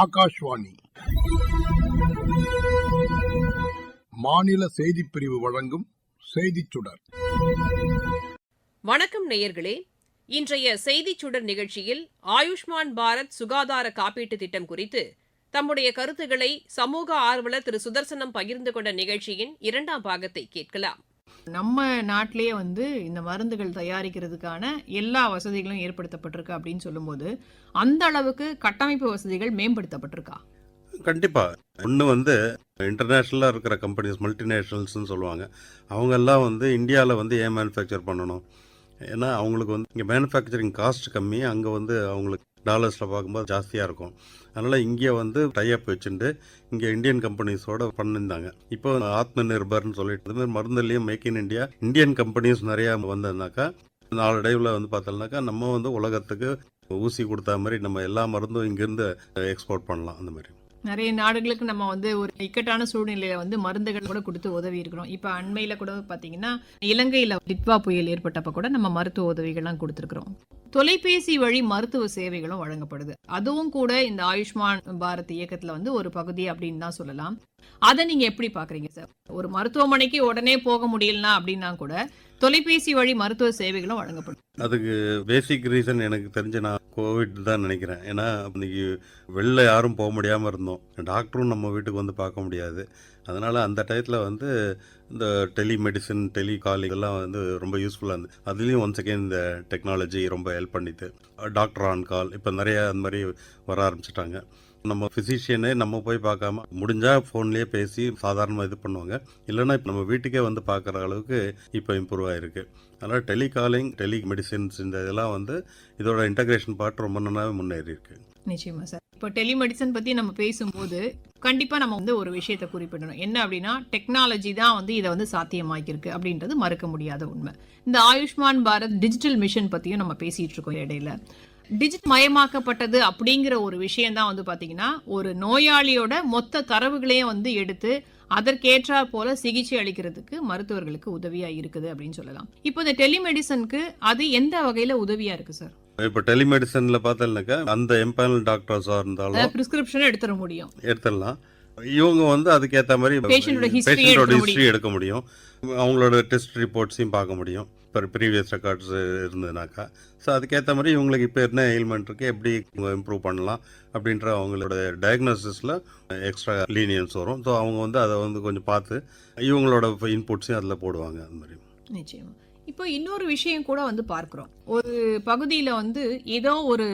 ஆகாஷ்வாணி. மாநில செய்திப் பிரிவு வழங்கும் செய்திச் சுடர். வணக்கம் நேயர்களே. இன்றைய செய்திச் சுடர் நிகழ்ச்சியில் ஆயுஷ்மான் பாரத் சுகாதார காப்பீட்டு திட்டம் குறித்து தம்முடைய கருத்துக்களை சமூக ஆர்வலர் திரு சுதர்சனம் பகிர்ந்து கொண்ட நிகழ்ச்சியின் இரண்டாம் பாகத்தை கேட்கலாம். நம்ம நாட்டிலேயே வந்து இந்த மருந்துகள் தயாரிக்கிறதுக்கான எல்லா வசதிகளும் ஏற்படுத்தப்பட்டிருக்கு அப்படின்னு சொல்லும்போது அந்த அளவுக்கு கட்டமைப்பு வசதிகள் மேம்படுத்தப்பட்டிருக்கா? கண்டிப்பாக ஒன்று வந்து இன்டர்நேஷ்னலாக இருக்கிற கம்பெனிஸ் மல்டிநேஷ்னல்ஸ்னு சொல்லுவாங்க. அவங்கெல்லாம் வந்து இந்தியாவில் வந்து ஏன் மேனுஃபேக்சர் பண்ணணும்? ஏன்னா அவங்களுக்கு வந்து இங்கே மேனுஃபேக்சரிங் காஸ்ட் கம்மி. அங்கே வந்து அவங்களுக்கு டாலர்ஸில் பார்க்கும்போது ஜாஸ்தியாக இருக்கும். அதனால் இங்கே வந்து டைஅப் வச்சுட்டு இங்கே இந்தியன் கம்பெனிஸோட பண்ணியிருந்தாங்க இப்போ ஆத்ம நிர்பர்னு சொல்லிட்டு இது மாதிரி மருந்துலேயும் make in India Indian companies நிறையா வந்ததுனாக்கா நாளடைவில் வந்து பார்த்தோம்னாக்கா நம்ம வந்து உலகத்துக்கு ஊசி கொடுத்தா மாதிரி நம்ம எல்லா மருந்தும் இங்கேருந்து எக்ஸ்போர்ட் பண்ணலாம் அந்த மாதிரி. நிறைய நாடுகளுக்கு நம்ம வந்து ஒரு இக்கட்டான சூழ்நிலையில வந்து மருந்துகள் கூட கொடுத்து உதவி இருக்கிறோம். இப்ப அண்மையில கூட பாத்தீங்கன்னா இலங்கையில டிட்வா புயல் ஏற்பட்டப்ப கூட நம்ம மருத்துவ உதவிகள்லாம் கொடுத்துருக்குறோம். தொலைபேசி வழி மருத்துவ சேவைகளும் வழங்கப்படுது. அதுவும் கூட இந்த ஆயுஷ்மான் பாரத் இயக்கத்துல வந்து ஒரு பகுதி அப்படின்னு தான் சொல்லலாம். அதை நீங்க எப்படி பாக்குறீங்க சார் ஒரு மருத்துவமனைக்கு உடனே போக முடியலனா அப்படின்னா கூட தொலைபேசி வழி மருத்துவ சேவைகளும் வழங்கப்படும். அதுக்கு பேசிக் ரீசன் எனக்கு தெரிஞ்ச நான் கோவிட் தான் நினைக்கிறேன். ஏன்னா இன்னைக்கு வெளில யாரும் போக முடியாமல் இருந்தோம். டாக்டரும் நம்ம வீட்டுக்கு வந்து பார்க்க முடியாது. அதனால் அந்த டயத்தில் வந்து இந்த டெலிமெடிசன் டெலிகால் இதெல்லாம் வந்து ரொம்ப யூஸ்ஃபுல்லாக இருந்தது. அதுலேயும் ஒன்ஸ் செகண்ட் இந்த டெக்னாலஜி ரொம்ப ஹெல்ப் பண்ணிது டாக்டர் ஆன் கால் இப்போ நிறைய அந்த மாதிரி வர ஆரம்பிச்சிட்டாங்க. நம்ம ஃபிசிஷியனே நம்ம போய் பார்க்காம முடிஞ்சால் ஃபோன்லேயே பேசி சாதாரணமாக இது பண்ணுவாங்க. இல்லைன்னா இப்போ நம்ம வீட்டுக்கே வந்து பார்க்குற அளவுக்கு இப்போ இம்ப்ரூவ் ஆகிருக்கு அதனால் டெலிகாலிங் டெலி மெடிசின்ஸ் இந்த இதெல்லாம் வந்து இதோட இன்டகிரேஷன் பார்ட் ரொம்ப நல்லாவே முன்னேறி இருக்கு. நிச்சயமா சார். இப்போ டெலிமெடிசன் பத்தி நம்ம பேசும்போது கண்டிப்பா நம்ம வந்து ஒரு விஷயத்தை குறிப்பிடணும். என்ன அப்படின்னா டெக்னாலஜி தான் வந்து இதை வந்து சாத்தியமாக்கியிருக்கு அப்படின்றது மறுக்க முடியாத உண்மை. இந்த ஆயுஷ்மான் பாரத் டிஜிட்டல் மிஷன் பத்தியும் நம்ம பேசிட்டு இருக்கோம் இடையில. டிஜிட் மயமாக்கப்பட்டது அப்படிங்கிற ஒரு விஷயம் தான் வந்து பாத்தீங்கன்னா ஒரு நோயாளியோட மொத்த தரவுகளையும் வந்து எடுத்து அதற்கேற்றா போல சிகிச்சை அளிக்கிறதுக்கு மருத்துவர்களுக்கு உதவியா இருக்குது அப்படின்னு சொல்லலாம். இப்போ இந்த டெலிமெடிசனுக்கு அது எந்த வகையில உதவியா இருக்கு சார்? இப்போ டெலிமெடிசனில் பார்த்தோம்னாக்கா அந்த எம்பேனல் டாக்டர்ஸாக இருந்தாலும் பிரிஸ்கிரிப்ஷன் எடுத்துட முடியும். எடுத்துடலாம். இவங்க வந்து அதுக்கேற்ற மாதிரி பேஷண்டோட ஹிஸ்ட்ரி எடுக்க முடியும். அவங்களோட டெஸ்ட் ரிப்போர்ட்ஸையும் பார்க்க முடியும். இப்போ ப்ரீவியஸ் ரெக்கார்ட்ஸ் இருந்ததுனாக்கா. ஸோ அதுக்கேற்ற மாதிரி இவங்களுக்கு இப்போ என்ன எயில்மெண்ட் இருக்குது எப்படி இம்ப்ரூவ் பண்ணலாம் அப்படின்ற அவங்களோட டயக்னோசிஸில் எக்ஸ்ட்ரா லீனியன்ஸ் வரும். ஸோ அவங்க வந்து அதை வந்து கொஞ்சம் பார்த்து இவங்களோட இன்புட்ஸையும் அதில் போடுவாங்க. அந்த மாதிரி. நிச்சயமா. இப்போ இன்னொரு விஷயம் கூட வந்து பார்க்கிறோம். ஒரு பகுதியில வந்து ஏதோ ஒரு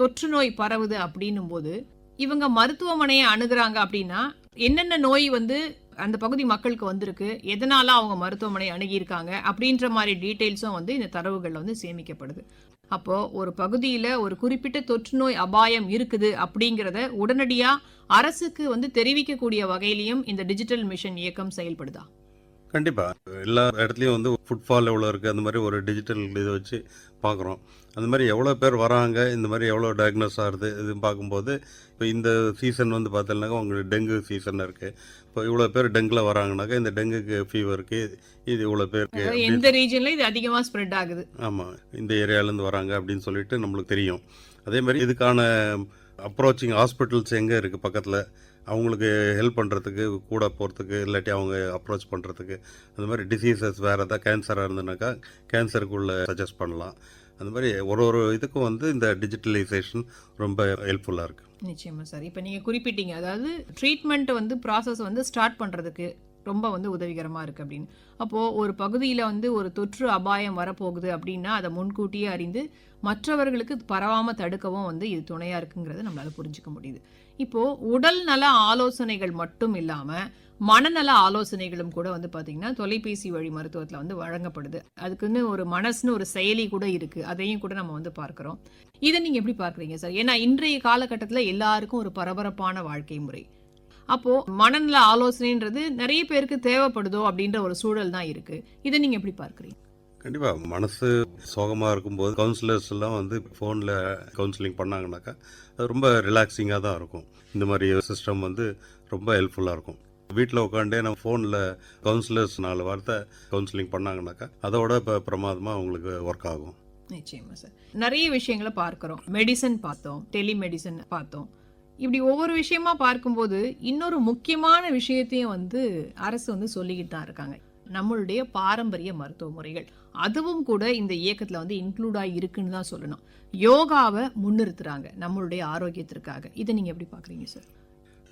தொற்று நோய் பரவுது அப்படின்னும் போது இவங்க மருத்துவமனையை அணுகுறாங்க அப்படின்னா என்னென்ன நோய் வந்து அந்த பகுதி மக்களுக்கு வந்திருக்கு எதனால அவங்க மருத்துவமனை அணுகியிருக்காங்க அப்படின்ற மாதிரி டீட்டெயில்ஸும் வந்து இந்த தரவுகளில் வந்து சேமிக்கப்படுது. அப்போ ஒரு பகுதியில ஒரு குறிப்பிட்ட தொற்று நோய் அபாயம் இருக்குது அப்படிங்கிறத உடனடியா அரசுக்கு வந்து தெரிவிக்கக்கூடிய வகையிலையும் இந்த டிஜிட்டல் மிஷன் இயக்கம் செயல்படுதா? கண்டிப்பா. எல்லா இடத்துலையும் வந்து ஃபுட்ஃபால் எவ்வளோ இருக்குது அந்த மாதிரி ஒரு டிஜிட்டல் இதை வச்சு பார்க்குறோம் அந்த மாதிரி எவ்வளோ பேர் வராங்க? இந்த மாதிரி எவ்வளோ டயக்னோஸ் ஆகுது? இது பார்க்கும்போது இப்போ இந்த சீசன் வந்து பார்த்தோம்னாக்கா உங்களுக்கு டெங்கு சீசன் இருக்குது இப்போ இவ்வளோ பேர் டெங்குல வராங்கனாக்கா இந்த டெங்குக்கு ஃபீவருக்கு இது இவ்வளோ பேருக்கு எந்த ரீஜன்ல இது அதிகமா ஸ்ப்ரெட் ஆகுது? ஆமாம் இந்த ஏரியாலேருந்து வராங்க அப்படின்னு சொல்லிட்டு நம்மளுக்கு தெரியும். அதே மாதிரி இதுக்கான அப்ரோச்சிங் ஹாஸ்பிட்டல்ஸ் எங்கே இருக்குது பக்கத்தில்? அவங்களுக்கு ஹெல்ப் பண்ணுறதுக்கு கூட போகிறதுக்கு இல்லாட்டி அவங்க அப்ரோச் பண்ணுறதுக்கு அந்த மாதிரி டிசீசஸ் வேறு எதாவது கேன்சராக இருந்ததுனாக்கா கேன்சருக்குள்ள சஜஸ்ட் பண்ணலாம். அந்த மாதிரி ஒரு ஒரு இதுக்கும் வந்து இந்த டிஜிட்டலைசேஷன் ரொம்ப ஹெல்ப்ஃபுல்லாக இருக்குது நிச்சயமாக சார். இப்போ நீங்கள் குறிப்பிட்டீங்க அதாவது ட்ரீட்மெண்ட் வந்து ப்ராசஸ் வந்து ஸ்டார்ட் பண்ணுறதுக்கு ரொம்ப வந்து உதவிகரமாக இருக்குது அப்படின்னு. அப்போது ஒரு பகுதியில் வந்து ஒரு தொற்று அபாயம் வரப்போகுது அப்படின்னா அதை முன்கூட்டியே அறிந்து மற்றவர்களுக்கு பரவாமல் தடுக்கவும் வந்து இது துணையாக இருக்குங்கிறத நம்மளால் புரிஞ்சுக்க முடியுது. இப்போ உடல் நல ஆலோசனைகள் மட்டும் இல்லாம மனநல ஆலோசனைகளும் கூட வந்து பார்த்தீங்கன்னா தொலைபேசி வழி மருத்துவத்தில் வந்து வழங்கப்படுது. அதுக்குன்னு ஒரு மனசுன்னு ஒரு செயலி கூட இருக்குது அதையும் கூட நம்ம வந்து பார்க்குறோம். இதை நீங்கள் எப்படி பார்க்குறீங்க சார்? ஏன்னா இன்றைய காலகட்டத்தில் எல்லாருக்கும் ஒரு பரபரப்பான வாழ்க்கை முறை. அப்போது மனநல ஆலோசனைன்றது நிறைய பேருக்கு தேவைப்படுதோ அப்படின்ற ஒரு சூழல் தான் இருக்குது இதை நீங்கள் எப்படி பார்க்குறீங்க? கண்டிப்பாக மனசு சோகமாக இருக்கும்போது கவுன்சிலர்ஸ் எல்லாம் வந்து ஃபோனில் கவுன்சிலிங் பண்ணாங்கனாக்கா அது ரொம்ப ரிலாக்ஸிங்காக தான் இருக்கும். இந்த மாதிரி சிஸ்டம் வந்து ரொம்ப ஹெல்ப்ஃபுல்லாக இருக்கும். வீட்டில் உட்காண்டே நம்ம ஃபோனில் கவுன்சிலர்ஸ் நாலு வார்த்தை கவுன்சிலிங் பண்ணாங்கனாக்கா அதோட இப்போ பிரமாதமாக அவங்களுக்கு ஒர்க் ஆகும். நிச்சயமா சார் நிறைய விஷயங்களை பார்க்குறோம். மெடிசன் பார்த்தோம் டெலிமெடிசன் பார்த்தோம். இப்படி ஒவ்வொரு விஷயமா பார்க்கும்போது இன்னொரு முக்கியமான விஷயத்தையும் வந்து அரசு வந்து சொல்லிக்கிட்டு தான் இருக்காங்க. நம்மளுடைய பாரம்பரிய மருத்துவ முறைகள். அதுவும் கூட இந்த இயக்கத்துல வந்து இன்க்ளூட் ஆகி இருக்குன்னு தான் சொல்லணும். யோகாவை முன்னிறுத்துறாங்க நம்மளுடைய ஆரோக்கியத்திற்காக. இதை நீங்க எப்படி பாக்குறீங்க சார்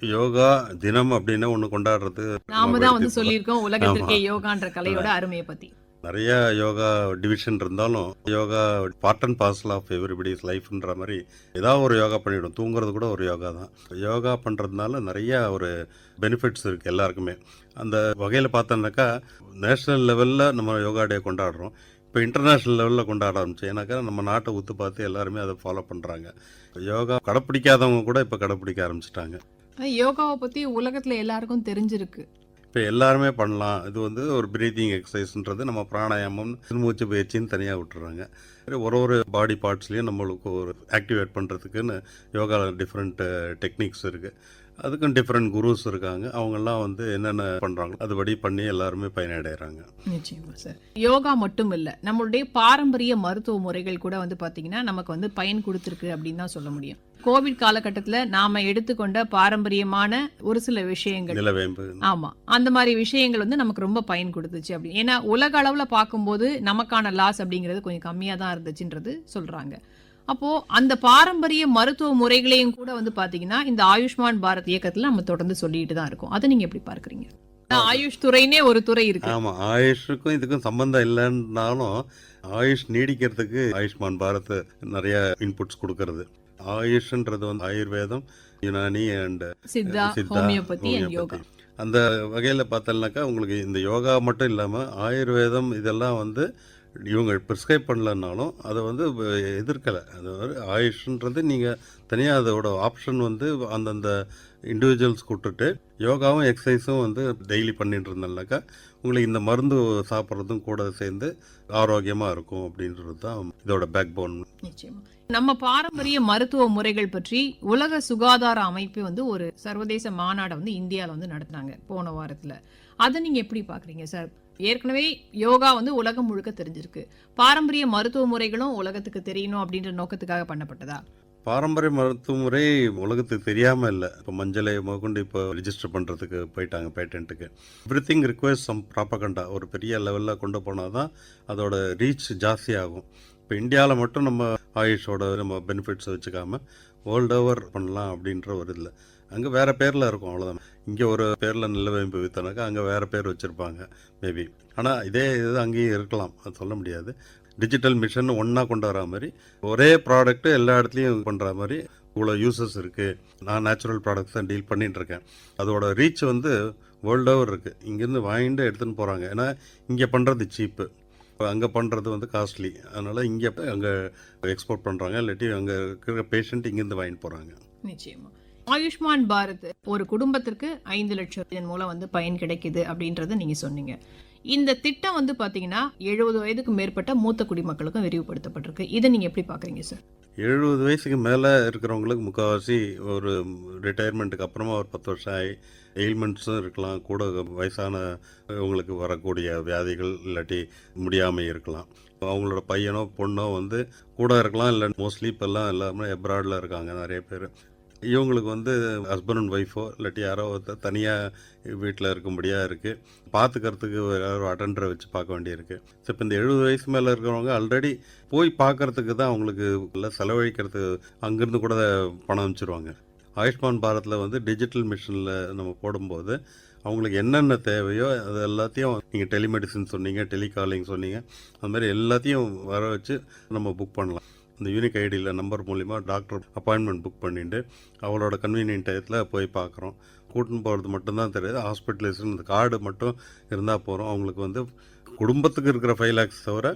யோகா தினம் அப்படின்னு ஒன்று கொண்டாடுறது நாம தான் வந்து சொல்லியிருக்கோம். உலகத்திற்கே யோகான்ற கலையோட அருமையை பத்தி. நிறைய யோகா டிவிஷன் இருந்தாலும் yoga part and parcel of everybody's லைஃப்ன்ற மாதிரி ஏதாவது ஒரு யோகா பண்ணிவிடும் தூங்குறது கூட ஒரு யோகா தான். யோகா பண்ணுறதுனால நிறைய ஒரு பெனிஃபிட்ஸ் இருக்குது எல்லாருக்குமே. அந்த வகையில் பார்த்தோன்னாக்கா நேஷ்னல் லெவலில் நம்ம யோகா டே கொண்டாடுறோம். இப்போ இன்டர்நேஷ்னல் லெவலில் கொண்டாட ஆரம்பிச்சு ஏன்னாக்கா நம்ம நாட்டை ஒத்து பார்த்து எல்லாருமே அதை ஃபாலோ பண்ணுறாங்க யோகா கடைப்பிடிக்காதவங்க கூட இப்போ கடைப்பிடிக்க ஆரம்பிச்சிட்டாங்க. யோகாவை பற்றி உலகத்தில் எல்லாருக்கும் தெரிஞ்சிருக்கு. இப்போ எல்லாருமே பண்ணலாம். இது வந்து ஒரு பிரீத்திங் எக்ஸசைஸ்ன்றது நம்ம பிராணாயாமம் மூச்சு பயிற்சின்னு தனியாக விட்டுறாங்க. ஒரு ஒரு பாடி பார்ட்ஸ்லேயும் நம்மளுக்கு ஒரு ஆக்டிவேட் பண்ணுறதுக்குன்னு யோகாவில் டிஃப்ரெண்ட் டெக்னிக்ஸ் இருக்குது அதுக்கும் டிஃப்ரெண்ட் குருஸ் இருக்காங்க. அவங்கெல்லாம் வந்து என்னென்ன பண்ணுறாங்களோ அதுபடி பண்ணி எல்லாருமே பயனடைகிறாங்க நிச்சயமா சார் யோகா மட்டும் இல்ல நம்மளுடைய பாரம்பரிய மருத்துவ முறைகள் கூட வந்து பாத்தீங்கன்னா நமக்கு வந்து பயன் கொடுத்துருக்கு அப்படின்னு தான் சொல்ல முடியும். கோவிட் காலகட்டத்துல நாம எடுத்துக்கொண்ட பாரம்பரியமான ஒரு சில விஷயங்கள். ஆமா. அந்த மாதிரி விஷயங்கள் வந்து நமக்கு ரொம்ப பயன் கொடுத்துச்சு அப்படின்னு ஏன்னா உலக அளவுல பார்க்கும்போது நமக்கான லாஸ் அப்படிங்கிறது கொஞ்சம் கம்மியா தான் இருந்துச்சுன்றது சொல்றாங்க. அப்போ அந்த பாரம்பரிய மருத்துவ முறைகளையும் கூட வந்து பாத்தீங்கன்னா இந்த ஆயுஷ்மான் பாரத் இயக்கத்துல நம்ம தொடர்ந்து சொல்லிட்டு தான் இருக்கோம். அதை நீங்க எப்படி பார்க்கறீங்க? ஆயுஷ் துறைனே ஒரு துறை இருக்கு. ஆமாம் ஆயுஷுக்கும் இதுக்கும் சம்பந்தம் இல்லைன்னாலும் ஆயுஷ் நீடிக்கிறதுக்கு ஆயுஷ்மான் பாரத் நிறைய இன்புட்ஸ் கொடுக்கறது. ஆயுஷ்ன்றது வந்து ஆயுர்வேதம் யுனானி அண்ட் சித்தா ஹோமியோபதி யோகா. அந்த வகையில் பார்த்தோம்னாக்கா உங்களுக்கு இந்த யோகா மட்டும் இல்லாமல் ஆயுர்வேதம் இதெல்லாம் வந்து இவங்க ப்ரிஸ்கிரைப் பண்ணலன்னாலும் அதை வந்து எதிர்க்கலை. அது வந்து ஆயுஷ்ன்றது நீங்கள் தனியாக அதோட ஆப்ஷன் வந்து அந்தந்த இண்டிவிஜுவல்ஸ் கூப்பிட்டுட்டு யோகாவும் எக்ஸசைஸும் வந்து டெய்லி பண்ணிட்டு இருந்தோம்னாக்கா உங்களுக்கு இந்த மருந்து சாப்பிட்றதும் கூட சேர்ந்து ஆரோக்கியமாக இருக்கும் அப்படின்றது தான் இதோட பேக் போன் நம்ம பாரம்பரிய மருத்துவ முறைகள் பற்றி உலக சுகாதார அமைப்பு வந்து ஒரு சர்வதேச மாநாடை வந்து இந்தியாவில் வந்து நடத்தினாங்க போன வாரத்தில். அதை நீங்கள் எப்படி பார்க்குறீங்க சார்? ஏற்கனவே யோகா வந்து உலகம் முழுக்க தெரிஞ்சிருக்கு. பாரம்பரிய மருத்துவ முறைகளும் உலகத்துக்கு தெரியணும் அப்படின்ற நோக்கத்துக்காக பண்ணப்பட்டதா? பாரம்பரிய மருத்துவ முறை உலகத்துக்கு தெரியாமல் இல்லை. இப்போ மஞ்சளை முதற்கொண்டு இப்போ ரிஜிஸ்டர் பண்ணுறதுக்கு போயிட்டாங்க பேட்டன்ட்டுக்கு everything requires some propaganda ஒரு பெரிய லெவலில் கொண்டு போனால் தான் அதோட ரீச் ஜாஸ்தி ஆகும் இப்போ இந்தியாவில் மட்டும் நம்ம ஆயுஷோட நம்ம பெனிஃபிட்ஸை வச்சுக்காம வேர்ல்டு ஓவர் பண்ணலாம் அப்படின்ற ஒரு இதில். அங்கே வேறு பேரில் இருக்கும் அவ்வளோதான் இங்கே ஒரு பேரில் நிலவேம்பு வித்தனாக்கா அங்கே வேறு பேர் வச்சுருப்பாங்க மேபி ஆனால் இதே இது அங்கேயும் இருக்கலாம் அது சொல்ல முடியாது. டிஜிட்டல் மிஷன் ஒன்றா கொண்டு வரா மாதிரி ஒரே ப்ராடக்ட்டு எல்லா இடத்துலையும் பண்ணுற மாதிரி இவ்வளோ யூசஸ் இருக்குது நான் நேச்சுரல் ப்ராடக்ட்ஸ் தான் டீல் பண்ணிகிட்ருக்கேன் இருக்கேன் அதோட ரீச் வந்து வேர்ல்டு ஓவர் இருக்குது இங்கேருந்து வாங்கிட்டு எடுத்துன்னு போகிறாங்க ஏன்னா இங்கே பண்ணுறது சீப்பு அங்கே பண்ணுறது வந்து காஸ்ட்லி அதனால் இங்கே அங்கே எக்ஸ்போர்ட் பண்ணுறாங்க இல்லாட்டி அங்கே இருக்கிற பேஷண்ட் இங்கேருந்து வாங்கிட்டு போகிறாங்க நிச்சயமா. ஆயுஷ்மான் பாரத் ஒரு குடும்பத்திற்கு ஐந்து லட்சம் இதன் மூலம் வந்து பயன் கிடைக்குது அப்படின்றத நீங்க சொன்னீங்க. இந்த திட்டம் வந்து பார்த்தீங்கன்னா எழுபது வயதுக்கு மேற்பட்ட மூத்த குடிமக்களுக்கும் விரிவுபடுத்தப்பட்டிருக்கு. இதை நீங்கள் எப்படி பார்க்குறீங்க சார்? எழுபது வயசுக்கு மேலே இருக்கிறவங்களுக்கு முக்கால்வாசி ஒரு ரிட்டையர்மெண்ட்டுக்கு அப்புறமா ஒரு பத்து வருஷம் ஆகி எயில்மெண்ட்ஸும் இருக்கலாம். கூட வயசான இவங்களுக்கு வரக்கூடிய வியாதிகள் இல்லாட்டி முடியாமல் இருக்கலாம். அவங்களோட பையனோ பொண்ணோ வந்து கூட இருக்கலாம் இல்லை மோஸ்ட்லி இப்போல்லாம் எல்லாமே எப்ராடில் இருக்காங்க நிறைய பேர். இவங்களுக்கு வந்து ஹஸ்பண்ட் அண்ட் ஒய்ஃபோ இல்லாட்டி யாரோ ஒருத்தர் தனியாக வீட்டில் இருக்கும்படியாக இருக்குது பார்த்துக்கிறதுக்கு யாரோ அட்டண்டரை வச்சு பார்க்க வேண்டியிருக்கு. ஸோ இப்போ இந்த எழுபது வயசு மேலே இருக்கிறவங்க ஆல்ரெடி போய் பார்க்கறதுக்கு தான் அவங்களுக்கு இல்லை செலவழிக்கிறதுக்கு அங்கேருந்து கூட பணம் அனுப்பிச்சிருவாங்க. ஆயுஷ்மான் பாரத்தில் வந்து டிஜிட்டல் மிஷினில் நம்ம போடும்போது அவங்களுக்கு என்னென்ன தேவையோ அது எல்லாத்தையும் நீங்கள் டெலிமெடிசின் சொன்னீங்க டெலிகாலிங் சொன்னீங்க அது மாதிரி எல்லாத்தையும் வர வச்சு நம்ம புக் பண்ணலாம். அந்த யூனிக் ஐடியில் நம்பர் மூலிமா டாக்டர் அப்பாயின்மெண்ட் புக் பண்ணிட்டு அவளோட கன்வீனியன்ட் டயத்தில் போய் பார்க்குறோம். கூட்டின்னு போகிறது மட்டும்தான் தெரியாது. ஹாஸ்பிட்டலைசேஷன் இந்த கார்டு மட்டும் இருந்தால் போகிறோம் அவங்களுக்கு வந்து குடும்பத்துக்கு இருக்கிற ஃபைவ் லேக்ஸ் தவிர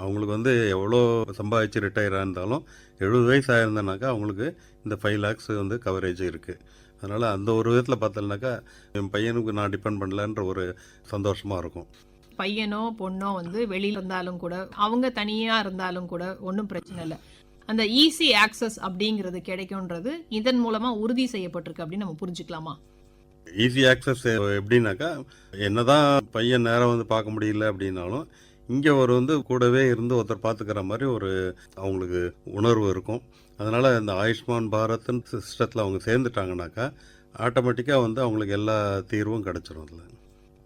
அவங்களுக்கு வந்து எவ்வளோ சம்பாதிச்சு ரிட்டையர் இருந்தாலும் எழுபது வயசு ஆயிருந்தனாக்கா அவங்களுக்கு இந்த ஃபைவ் லேக்ஸ் வந்து கவரேஜ் இருக்குது அதனால் அந்த ஒரு விதத்தில் பார்த்தோம்னாக்கா என் பையனுக்கு நான் டிபெண்ட் பண்ணலன்ற ஒரு சந்தோஷமாக இருக்கும். பையனோ பொண்ணோ வந்து வெளியில் இருந்தாலும் கூட அவங்க தனியாக இருந்தாலும் கூட ஒன்றும் பிரச்சனை இல்லை. அந்த ஈஸி ஆக்சஸ் அப்படிங்கிறது கிடைக்கும்ன்றது இதன் மூலமாக உறுதி செய்யப்பட்டிருக்கு அப்படின்னு நம்ம புரிஞ்சுக்கலாமா? ஈஸி ஆக்சஸ் எப்படின்னாக்கா என்னதான் பையன் நேரம் வந்து பார்க்க முடியல அப்படின்னாலும் இங்கே ஒரு வந்து கூடவே இருந்து ஒருத்தர் பார்த்துக்கிற மாதிரி ஒரு அவங்களுக்கு உணர்வு இருக்கும். அதனால் இந்த ஆயுஷ்மான் பாரத்னு சிஸ்டத்தில் அவங்க சேர்ந்துட்டாங்கனாக்கா ஆட்டோமேட்டிக்காக வந்து அவங்களுக்கு எல்லா தீர்வும் கிடச்சிரும் அதில்.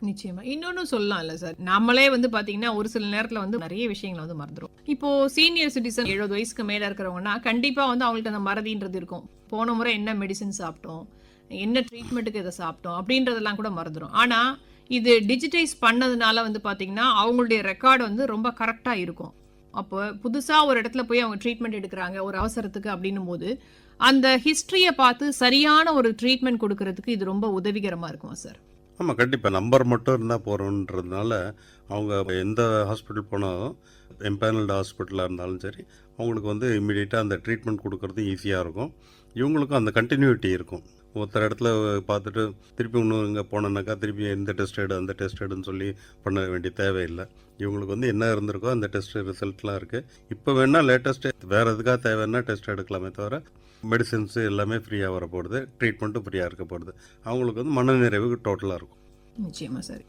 நிச்சயமா. இன்னொன்னு சொல்லலாம்ல சார் நம்மளே வந்து பாத்தீங்கன்னா ஒரு சில நேரத்துல வந்து நிறைய விஷயங்களை வந்து மறந்துடும் இப்போ சீனியர் சிட்டிசன் எழுபது வயசுக்கு மேல இருக்கிறவங்கன்னா கண்டிப்பா வந்து அவங்களுக்கு அந்த மறதின்றது இருக்கும். போன முறை என்ன மெடிசன் சாப்பிட்டோம் என்ன ட்ரீட்மெண்ட்டுக்கு இதை சாப்பிட்டோம் அப்படின்றதெல்லாம் கூட மறந்துடும் ஆனா இது டிஜிட்டைஸ் பண்ணதுனால வந்து பாத்தீங்கன்னா அவங்களுடைய ரெக்கார்டு வந்து ரொம்ப கரெக்டா இருக்கும். அப்போ புதுசா ஒரு இடத்துல போய் அவங்க ட்ரீட்மெண்ட் எடுக்கிறாங்க ஒரு அவசரத்துக்கு அப்படின்னும் போது அந்த ஹிஸ்டரியை பார்த்து சரியான ஒரு ட்ரீட்மெண்ட் கொடுக்கறதுக்கு இது ரொம்ப உதவிகரமாக இருக்குமா சார் ஆமாம் கண்டிப்பாக நம்பர் மட்டும் இருந்தால் போகிறோன்றதுனால அவங்க எந்த ஹாஸ்பிட்டல் போனாலும் எம்பேனல்டு ஹாஸ்பிட்டலாக இருந்தாலும் சரி அவங்களுக்கு வந்து இம்மிடியேட்டாக அந்த ட்ரீட்மெண்ட் கொடுக்கறது ஈஸியாக இருக்கும். இவங்களுக்கும் அந்த கண்டினியூட்டி இருக்கும். ஒருத்தர் இடத்துல பார்த்துட்டு திருப்பி இன்னும் இங்கே போனோன்னாக்கா திருப்பி இந்த டெஸ்ட் எடு அந்த டெஸ்ட் எடுன்னு சொல்லி பண்ண வேண்டிய தேவையில்லை. இவங்களுக்கு வந்து என்ன இருந்திருக்கோ அந்த டெஸ்ட் ரிசல்ட்லாம் இருக்குது இப்போ வேணால் லேட்டஸ்ட்டு வேறு எதுக்காக தேவைன்னா டெஸ்ட் எடுக்கலாமே தவிர மெடிசின்ஸ் எல்லாமே ஃப்ரீயாக வரப்போடுது ட்ரீட்மெண்ட்டும் ஃப்ரீயாக இருக்க போகிறது அவங்களுக்கு வந்து மனநிறைவு டோட்டலாக இருக்கும். நிச்சயமாக சார்.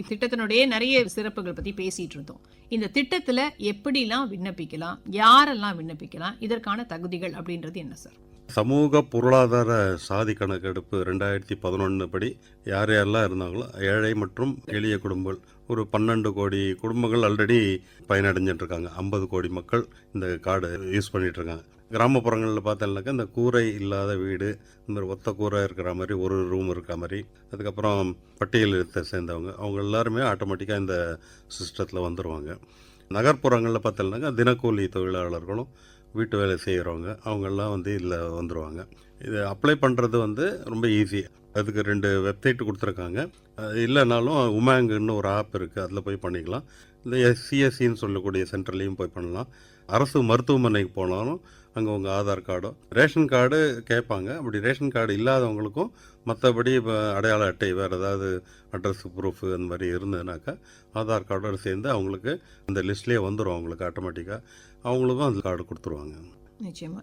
இத்திட்டத்தினுடைய நிறைய சிறப்புகள் பற்றி பேசிகிட்டு இருந்தோம். இந்த திட்டத்தில் எப்படிலாம் விண்ணப்பிக்கலாம் யாரெல்லாம் விண்ணப்பிக்கலாம் இதற்கான தகுதிகள் அப்படின்றது என்ன சார்? சமூக பொருளாதார சாதி கணக்கெடுப்பு ரெண்டாயிரத்தி பதினொன்று படி யார் யாரெல்லாம் இருந்தாங்களோ ஏழை மற்றும் எளிய குடும்பங்கள் ஒரு பன்னெண்டு கோடி குடும்பங்கள் ஆல்ரெடி பயனடைஞ்சிட்டு இருக்காங்க ஐம்பது கோடி மக்கள் இந்த கார்டு யூஸ் பண்ணிட்டு இருக்காங்க கிராமப்புறங்களில் பார்த்தோம்னாக்கா இந்த கூரை இல்லாத வீடு இந்த மாதிரி ஒத்த கூரை இருக்கிற மாதிரி ஒரு ரூம் இருக்கிற மாதிரி அதுக்கப்புறம் பட்டியலிடத்தை சேர்ந்தவங்க அவங்க எல்லாருமே ஆட்டோமேட்டிக்காக இந்த சிஸ்டத்தில் வந்துடுவாங்க நகர்ப்புறங்களில் பார்த்தோம்னாக்கா தினக்கூலி தொழிலாளர்களும் வீட்டு வேலை செய்கிறவங்க அவங்கெல்லாம் வந்து இதில் வந்துடுவாங்க இது அப்ளை பண்ணுறது வந்து ரொம்ப ஈஸி அதுக்கு ரெண்டு வெப்சைட் கொடுத்துருக்காங்க. அது இல்லைனாலும் உமாங்குன்னு ஒரு ஆப் இருக்குது அதில் போய் பண்ணிக்கலாம். இந்த எஸ்சிஎஸ்சின்னு சொல்லக்கூடிய சென்டர்லேயும் போய் பண்ணலாம். அரசு மருத்துவமனைக்கு போனாலும் அங்கே உங்கள் ஆதார் கார்டோ ரேஷன் கார்டு கேட்பாங்க. அப்படி ரேஷன் கார்டு இல்லாதவங்களுக்கும் மற்றபடி இப்போ அடையாள அட்டை வேறு ஏதாவது அட்ரஸ் ப்ரூஃப் அந்த மாதிரி இருந்ததுனாக்கா ஆதார் கார்டோடு சேர்ந்து அவங்களுக்கு அந்த லிஸ்ட்லேயே வந்துடும் அவங்களுக்கு ஆட்டோமேட்டிக்காக அவங்களுக்கும் அந்த கார்டு கொடுத்துருவாங்க. நிச்சயமா.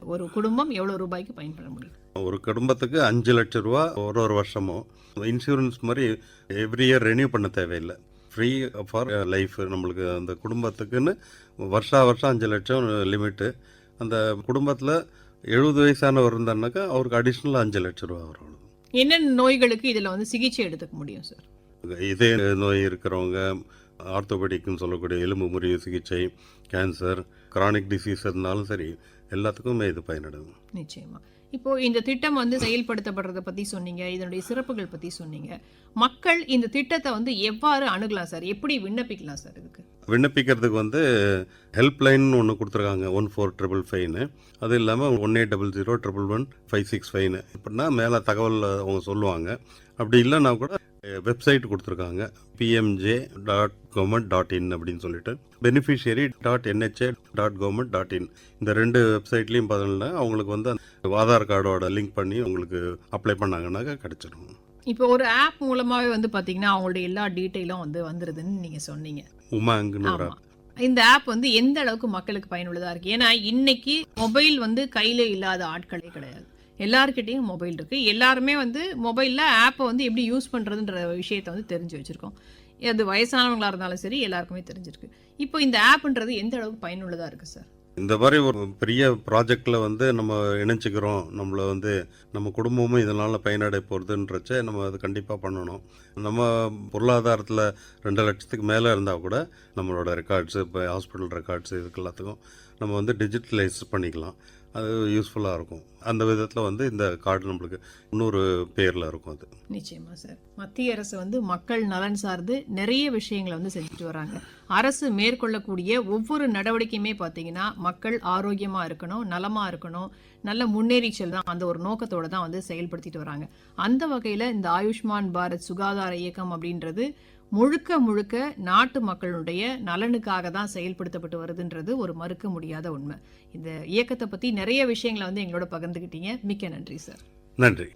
ஒரு குடும்பம் எவ்வளவு ரூபாய்க்கு பயன்பட முடியும்? ஒரு குடும்பத்துக்கு அஞ்சு லட்ச ரூபா ஒரு ஒரு வருஷமும் இன்சூரன்ஸ் மாதிரி எவ்ரி இயர் ரெனியூ பண்ண தேவையில்லை. ஃப்ரீ ஃபார் லைஃப் நம்மளுக்கு அந்த குடும்பத்துக்குன்னு வருஷா வருஷம் அஞ்சு லட்சம் லிமிட்டு அந்த குடும்பத்தில் எழுபது வயசானவர் இருந்தாருனாக்கா அவருக்கு அடிஷ்னல் அஞ்சு லட்ச ரூபா வரும். என்னென்ன நோய்களுக்கு இதுல வந்து சிகிச்சை எடுத்துக்க முடியும் சார்? இதய நோய் இருக்கிறவங்க ஆர்த்தோபெடிக்னு சொல்லக்கூடிய எலும்பு முறிவு சிகிச்சை கேன்சர் கிரானிக் டிசீஸ் இருந்தாலும் சரி எல்லாத்துக்குமே இது பயனடும் நிச்சயமா. இப்போ இந்த திட்டம் வந்து செயல்படுத்தப்படுறத பத்தி சொன்னீங்க இதனுடைய சிறப்புகள் பத்தி சொன்னீங்க. மக்கள் இந்த திட்டத்தை வந்து எவ்வாறு அணுகலாம் சார்? எப்படி விண்ணப்பிக்கலாம் சார் இதுக்கு? விண்ணப்பிக்கிறதுக்கு வந்து ஹெல்ப்லைன் ஒன்று கொடுத்துருக்காங்க ஒன் ஃபோர் ட்ரிபிள் ஃபைவ்னு அது இல்லாமல் one eight double zero triple one five six ஃபைவ்னு இப்படின்னா மேலே தகவல் அவங்க சொல்லுவாங்க. அப்படி இல்லைன்னா கூட வெப்சைட் கொடுத்துருக்காங்க. PMJ dot government dot in அப்படின்னு சொல்லிட்டு. Beneficiary dot NHA dot government dot in இந்த ரெண்டு வெப்சைட்லேயும் பார்த்தோம்னா அவங்களுக்கு வந்து ஆதார் கார்டோட லிங்க் பண்ணி உங்களுக்கு அப்ளை பண்ணாங்கன்னாக்கா கிடச்சிடும் இப்போ ஒரு ஆப் மூலமாவே வந்து பாத்தீங்கன்னா அவங்களுடைய எல்லா டீட்டெயிலும் வந்து வந்துருதுன்னு நீங்க சொன்னீங்க. உமாங்குன்னு ஒரு இந்த ஆப் வந்து எந்த அளவுக்கு மக்களுக்கு பயனுள்ளதா இருக்கு? ஏன்னா இன்னைக்கு மொபைல் வந்து கையில இல்லாத ஆட்களே கிடையாது. எல்லாருக்கிட்டேயும் மொபைல் இருக்குது எல்லாருமே வந்து மொபைலில் ஆப்பை வந்து எப்படி யூஸ் பண்ணுறதுன்ற விஷயத்தை வந்து தெரிஞ்சு வச்சுருக்கோம். அது வயசானவங்களாக இருந்தாலும் சரி எல்லாருக்குமே தெரிஞ்சிருக்கு. இப்போ இந்த ஆப்ன்றது எந்த அளவுக்கு பயனுள்ளதாக இருக்குது சார் இந்த மாதிரி ஒரு பெரிய ப்ராஜெக்டில் வந்து நம்ம இணைச்சிக்கிறோம் நம்மளை வந்து நம்ம குடும்பமும் இதனால் பயனடை போகிறதுன்றச்ச நம்ம அது கண்டிப்பாக பண்ணணும். நம்ம பொருளாதாரத்தில் ரெண்டு லட்சத்துக்கு மேலே இருந்தால் கூட நம்மளோட ரெக்கார்ட்ஸு இப்போ ஹாஸ்பிட்டல் ரெக்கார்ட்ஸு இதுக்கு எல்லாத்துக்கும் நம்ம வந்து டிஜிட்டலைஸ் பண்ணிக்கலாம். அது யூஸ்ஃபுல்லாக இருக்கும். அந்த விதத்தில் வந்து இந்த கார்டு நம்மளுக்கு இன்னொரு பேரில் இருக்கும் அது. நிச்சயமாக சார் மத்திய அரசு வந்து மக்கள் நலன் சார்ந்து நிறைய விஷயங்களை வந்து செஞ்சுட்டு வராங்க. அரசு மேற்கொள்ளக்கூடிய ஒவ்வொரு நடவடிக்கையுமே பார்த்தீங்கன்னா மக்கள் ஆரோக்கியமாக இருக்கணும் நலமாக இருக்கணும் நல்ல முன்னேறிச்சல் தான் அந்த ஒரு நோக்கத்தோடு தான் வந்து செயல்படுத்திட்டு வராங்க. அந்த வகையில் இந்த ஆயுஷ்மான் பாரத் சுகாதார இயக்கம் அப்படின்றது முழுக்க முழுக்க நாட்டு மக்களுடைய நலனுக்காக தான் செயல்படுத்தப்பட்டு வருதுன்றது ஒரு மறுக்க முடியாத உண்மை. இந்த இயக்கத்தை பத்தி நிறைய விஷயங்களை வந்து எங்களோட பகிர்ந்துக்கிட்டீங்க மிக்க நன்றி சார். நன்றி.